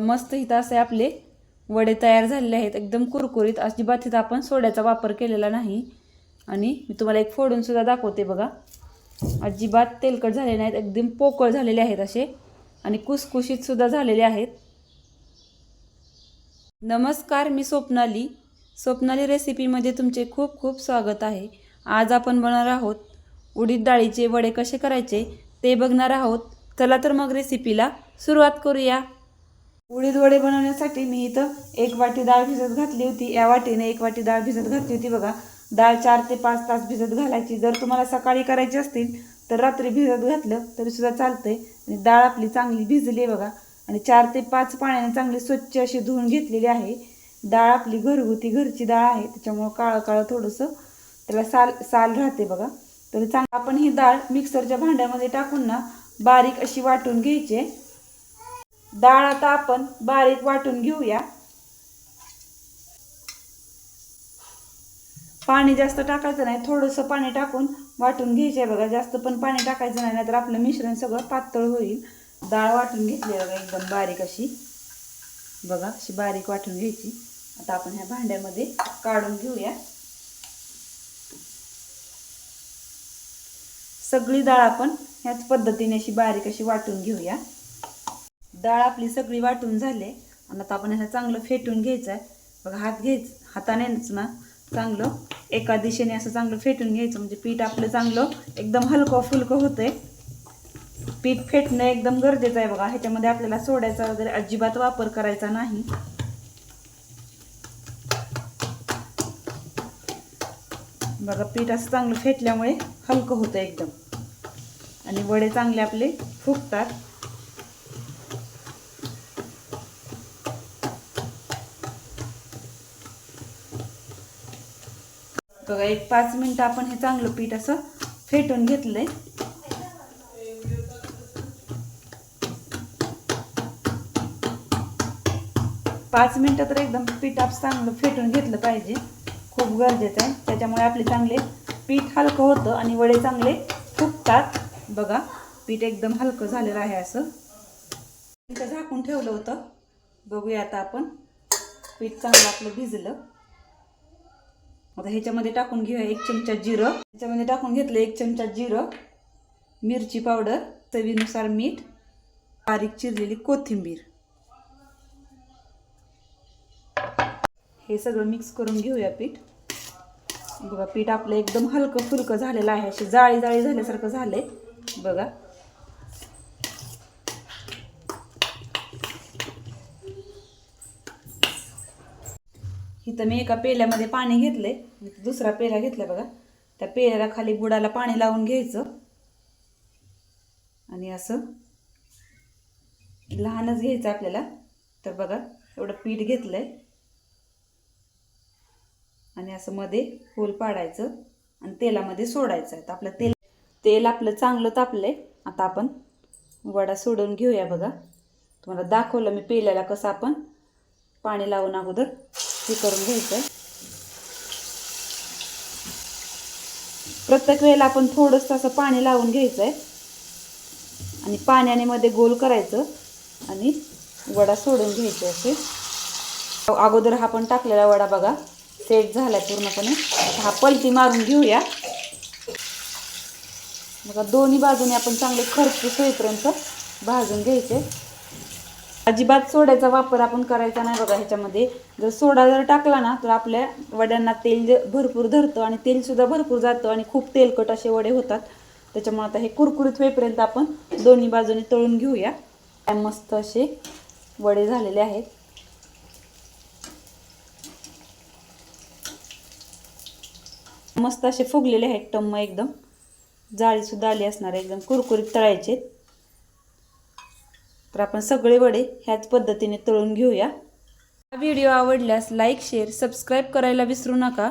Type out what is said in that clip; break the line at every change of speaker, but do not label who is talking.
मस्त इथं असे आपले वडे तयार झालेले आहेत. एकदम कुरकुरीत अजिबात इथं आपण सोड्याचा वापर केलेला नाही. आणि मी तुम्हाला एक फोडूनसुद्धा दाखवते बघा. अजिबात तेलकट झाले नाहीत एकदम पोकळ झालेले आहेत असे. आणि कुसकुशीतसुद्धा झालेले आहेत. नमस्कार मी स्वप्नाली. स्वप्नाली रेसिपीमध्ये तुमचे खूप खूप स्वागत आहे. आज आपण बनणार आहोत उडीद डाळीचे वडे कसे करायचे ते बघणार आहोत. चला तर मग रेसिपीला सुरुवात करूया. उडीद वडे बनवण्यासाठी मी इथं एक वाटी डाळ भिजत घातली होती. या वाटीने एक वाटी डाळ भिजत घातली होती बघा. डाळ चार ते पाच तास भिजत घालायची. जर तुम्हाला सकाळी करायची असतील तर रात्री भिजत घातलं तरीसुद्धा चालतं चालतंय. आणि डाळ आपली चांगली भिजली आहे बघा. आणि चार ते पाच पाण्याने चांगली स्वच्छ अशी धुवून घेतलेली आहे. डाळ आपली घरगुती घरची डाळ आहे. त्याच्यामुळं काळं काळं थोडंसं त्याला साल साल राहते बघा. तर चांग आपण ही डाळ मिक्सरच्या भांड्यामध्ये टाकून ना बारीक अशी वाटून घ्यायची आहे. डाळ आता आपण बारीक वाटून घेऊया. पाणी जास्त टाकायचं नाही थोडंसं पाणी टाकून वाटून घ्यायचं आहे बघा. जास्त पण पाणी टाकायचं नाही नाहीतर आपलं मिश्रण सगळं पातळ होईल. डाळ वाटून घेतली आहे बघा एकदम बारीक अशी. बघा अशी बारीक वाटून घ्यायची. आता आपण ह्या भांड्यामध्ये काढून घेऊया. सगळी डाळ आपण ह्याच पद्धतीने अशी बारीक अशी वाटून घेऊया. डाळ आपली सगळी वाटून झाले. आणि आता आपण ह्याला चांगलं फेटून घ्यायचं आहे बघा हात घ्यायच हातानेच ना. चांगलं. एका दिशेने असं चांगलं फेटून घ्यायचं. म्हणजे पीठ आपलं चांगलं एकदम हलकं फुलकं होतंय. पीठ फेटणं एकदम गरजेचं आहे बघा. ह्याच्यामध्ये आपल्याला सोड्याचा वगैरे अजिबात वापर करायचा नाही. बघा पीठ असं चांगलं फेटल्यामुळे हलकं होतं एकदम. आणि वडे चांगले आपले फुगतात. बघा एक पाच मिनटं आपण हे चांगलं पीठ असं फेटून घेतलंय. पाच मिनटं तर एकदम पीठ आप चांगलं फेटून घेतलं पाहिजे. खूप गरजेचं आहे. त्याच्यामुळे आपले चांगले पीठ हलकं होतं आणि वडे चांगले फुगतात बघा पीठ एकदम हलकं झालेलं आहे असं. झाकून ठेवलं होतं. बघूया आता आपण पीठ चांगलं आपलं भिजलं. आता ह्याच्यामध्ये टाकून घेऊया एक चमचा जिरं. ह्याच्यामध्ये टाकून घेतलं एक चमचा जिरं मिरची पावडर चवीनुसार मीठ बारीक चिरलेली कोथिंबीर. हे सगळं मिक्स करून घेऊया पीठ. बघा पीठ आपलं एकदम हलकं फुलकं झालेलं आहे. अशी जाळी जाळी झाल्यासारखं झालं आहे बघा. इथं मी एका पेल्यामध्ये पाणी घेतलंय. इथं दुसरा पेला घेतला बघा. त्या पेल्याला खाली बुडाला पाणी लावून घ्यायचं. आणि असं लहानच घ्यायचं आपल्याला. तर बघा एवढं पीठ घेतलं आहे आणि असं मध्ये होल पाडायचं आणि तेलामध्ये सोडायचं आहे. तर आपलं तेल तेल आपलं चांगलं तापलंय. आता आपण वडा सोडून घेऊया बघा. तुम्हाला दाखवलं मी पेल्याला कसं आपण पाणी लावून अगोदर. हे करून घ्यायचं आहे प्रत्येक वेळेला आपण थोडंसं असं पाणी लावून घ्यायचं आहे आणि पाण्याने मध्ये गोल करायचं आणि वडा सोडून घ्यायचे असे. अगोदर हा पण टाकलेला वडा बघा सेट झाला पूर्णपणे. हा पलटी मारून घेऊया. बघा दोन्ही बाजूने आपण चांगले खर्च होईपर्यंत भाजून घ्यायचे. अजिबात सोड्याचा वापर आपण करायचा नाही बघा ह्याच्यामध्ये. जर सोडा जर टाकला ना तर आपल्या वड्यांना तेल भरपूर धरतं आणि तेलसुद्धा भरपूर जातं आणि खूप तेलकट असे वडे होतात. त्याच्यामुळे आता हे कुरकुरीत होईपर्यंत आपण दोन्ही बाजूने तळून घेऊया. काय मस्त असे वडे झालेले आहेत. मस्त असे फुगलेले आहेत टम्म एकदम. जाळीसुद्धा आली असणार एकदम कुरकुरीत तळायचे. तर आपण सगळे वडे ह्याच पद्धतीने तळून घेऊया. हा व्हिडिओ आवडल्यास लाईक शेअर सबस्क्राईब करायला विसरू नका.